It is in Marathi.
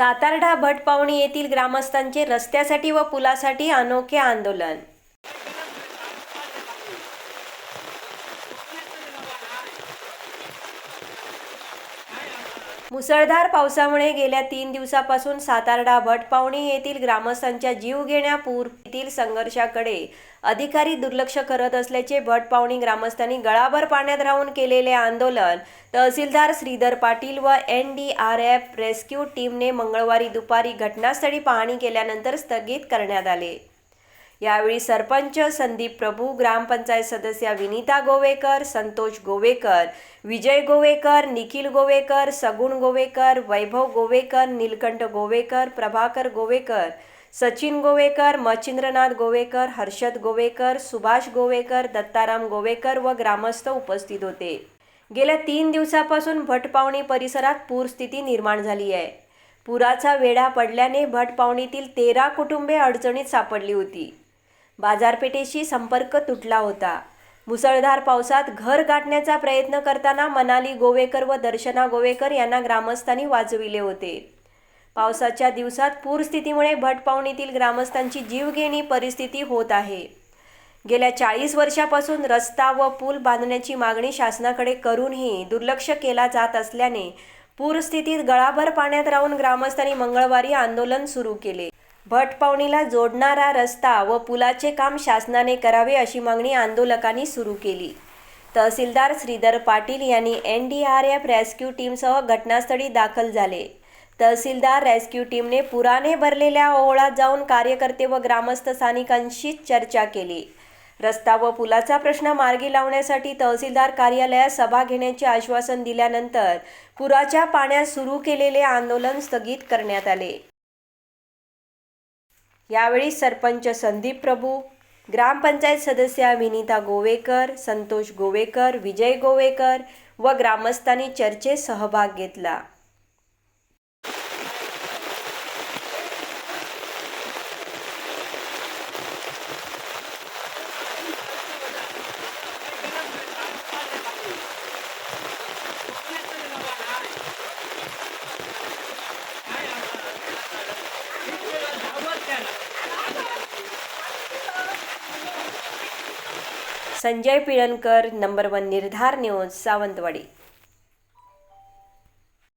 सातारडा भटपावणी येथील ग्रामस्थांचे रस्त्यासाठी व पुलासाठी अनोखे आंदोलन. मुसळधार पावसामुळे गेल्या तीन दिवसापासून सातारडा भटपावणी येथील ग्रामस्थांच्या जीवघेण्या पूर येथील संघर्षाकडे अधिकारी दुर्लक्ष करत असल्याचे भटपावणी ग्रामस्थांनी गळाभर पाण्यात राहून केलेले आंदोलन. तहसीलदार श्रीधर पाटील व N D R F rescue टीमने मंगळवारी दुपारी घटनास्थळी पाहणी केल्यानंतर स्थगित करण्यात आले. यावेळी सरपंच संदीप प्रभू ग्रामपंचायत सदस्या विनीता गोवेकर संतोष गोवेकर विजय गोवेकर निखिल गोवेकर सगुण गोवेकर वैभव गोवेकर नीलकंठ गोवेकर प्रभाकर गोवेकर सचिन गोवेकर मच्छिंद्रनाथ गोवेकर हर्षद गोवेकर सुभाष गोवेकर दत्ताराम गोवेकर व ग्रामस्थ उपस्थित होते. गेल्या तीन दिवसापासून भटपावणी परिसरात पूरस्थिती निर्माण झाली आहे. पुराचा वेढा पडल्याने भटपावणीतील तेरा कुटुंबे अडचणीत सापडली होती. बाजारपेठेशी संपर्क तुटला होता. मुसळधार पावसात घर गाठण्याचा प्रयत्न करताना मनाली गोवेकर व दर्शना गोवेकर यांना ग्रामस्थांनी वाचविले होते. पावसाच्या दिवसात पूरस्थितीमुळे भटपावणीतील ग्रामस्थांची जीवघेणी परिस्थिती होत आहे. गेल्या चाळीस वर्षापासून रस्ता व पूल बांधण्याची मागणी शासनाकडे करूनही दुर्लक्ष केला जात असल्याने पूरस्थितीत गळाभर पाण्यात राहून ग्रामस्थांनी मंगळवारी आंदोलन सुरू केले. भटपावणीला जोडणारा रस्ता व पुलाचे काम शासनाने करावे अशी मागणी आंदोलकांनी सुरू केली. तहसीलदार श्रीधर पाटील यांनी N D R F rescue टीमसह घटनास्थळी दाखल झाले. तहसीलदार रेस्क्यू टीमने पुराने भरलेल्या ओहोळात जाऊन कार्यकर्ते व ग्रामस्थ स्थानिकांशी चर्चा केली. रस्ता व पुलाचा प्रश्न मार्गी लावण्यासाठी तहसीलदार कार्यालयात सभा घेण्याचे आश्वासन दिल्यानंतर पुराच्या पाण्यात सुरू केलेले आंदोलन स्थगित करण्यात आले. यावेळी सरपंच संदीप प्रभू ग्रामपंचायत सदस्या विनीता गोवेकर संतोष गोवेकर विजय गोवेकर व ग्रामस्थांनी चर्चेत सहभाग घेतला. Sanjay Pilankar number one Nirdhar news Sawantwadi.